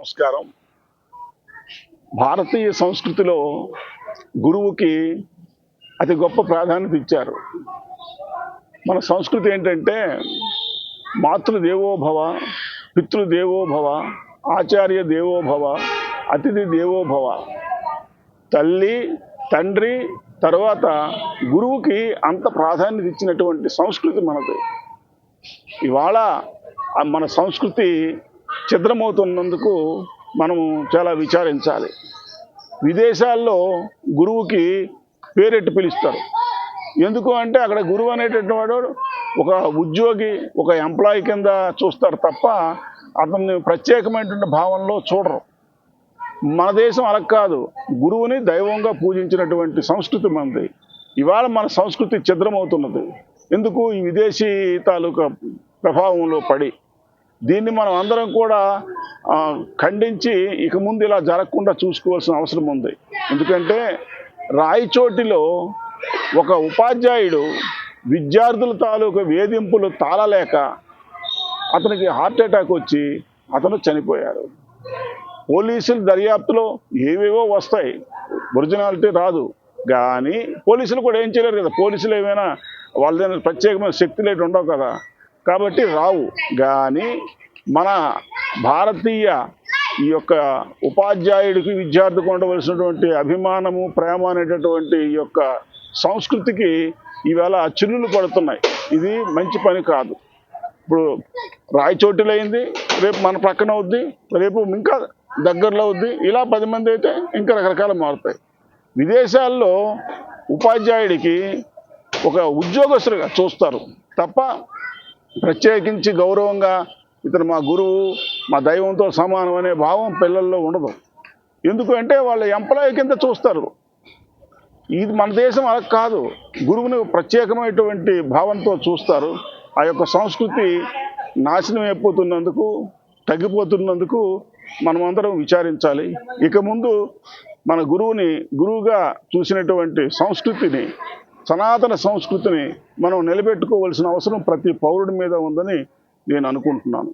నమస్కారం. భారతీయ సంస్కృతిలో గురువుకి అతి గొప్ప ప్రాధాన్యత ఇచ్చారు. మన సంస్కృతి ఏంటంటే మాతృదేవోభవ పితృదేవోభవ ఆచార్య దేవోభవ అతిథి దేవోభవ. తల్లి తండ్రి తర్వాత గురువుకి అంత ప్రాధాన్యత ఇచ్చినటువంటి సంస్కృతి మనది. ఇవాళ మన సంస్కృతి ఛిద్రమవుతున్నందుకు మనము చాలా విచారించాలి. విదేశాల్లో గురువుకి పేరెట్టి పిలుస్తారు. ఎందుకు అంటే అక్కడ గురువు అనేటటువంటి వాడు ఒక ఉద్యోగి ఒక ఎంప్లాయీ కింద చూస్తారు తప్ప అతన్ని ప్రత్యేకమైనటువంటి భావనలో చూడరు. మన దేశం అలా కాదు. గురువుని దైవంగా పూజించినటువంటి సంస్కృతి మనది. ఇవాళ మన సంస్కృతి ఛిద్రమవుతున్నది. ఎందుకు? ఈ విదేశీ తాలూకా ప్రభావంలో పడి దీన్ని మనం అందరం కూడా ఖండించి ఇక ముందు ఇలా జరగకుండా చూసుకోవాల్సిన అవసరం ఉంది. ఎందుకంటే రాయచోటిలో ఒక ఉపాధ్యాయుడు విద్యార్థుల తాలూకా వేధింపులు తాళలేక అతనికి హార్ట్ అటాక్ వచ్చి అతను చనిపోయాడు. పోలీసులు దర్యాప్తులో ఏవేవో వస్తాయి. ఒరిజినాలిటీ రాదు. కానీ పోలీసులు కూడా ఏం చేయలేరు కదా. పోలీసులు ఏమైనా వాళ్ళ దగ్గర ప్రత్యేకమైన శక్తులు ఉండవు కదా. కాబట్టి రావు. కానీ మన భారతీయ ఈ యొక్క ఉపాధ్యాయుడికి విద్యార్థికి ఉండవలసినటువంటి అభిమానము ప్రేమ అనేటటువంటి ఈ యొక్క సంస్కృతికి ఈవేళ చిల్లులు పడుతున్నాయి. ఇది మంచి పని కాదు. ఇప్పుడు రాయచోటిలో అయింది రేపు మన పక్కన అవుద్ది రేపు ఇంకా దగ్గరలో అవుద్ది ఇలా పది మంది అయితే ఇంకా రకరకాల మారుతాయి. విదేశాల్లో ఉపాధ్యాయుడికి ఒక ఉద్యోగస్తులుగా చూస్తారు తప్ప ప్రత్యేకించి గౌరవంగా ఇతను మా గురువు మా దైవంతో సమానం అనే భావం పిల్లల్లో ఉండదు. ఎందుకు అంటే వాళ్ళ ఎంప్లాయీ కింద చూస్తారు. ఇది మన దేశం అలా కాదు. గురువుని ప్రత్యేకమైనటువంటి భావంతో చూస్తారు. ఆ యొక్క సంస్కృతి నాశనం అయిపోతున్నందుకు తగ్గిపోతున్నందుకు మనమందరం విచారించాలి. ఇక ముందు మన గురువుని గురువుగా చూసినటువంటి సంస్కృతిని సనాతన సంస్కృతిని మనం నిలబెట్టుకోవలసిన అవసరం ప్రతి పౌరుడి మీద ఉందని నేను అనుకుంటున్నాను.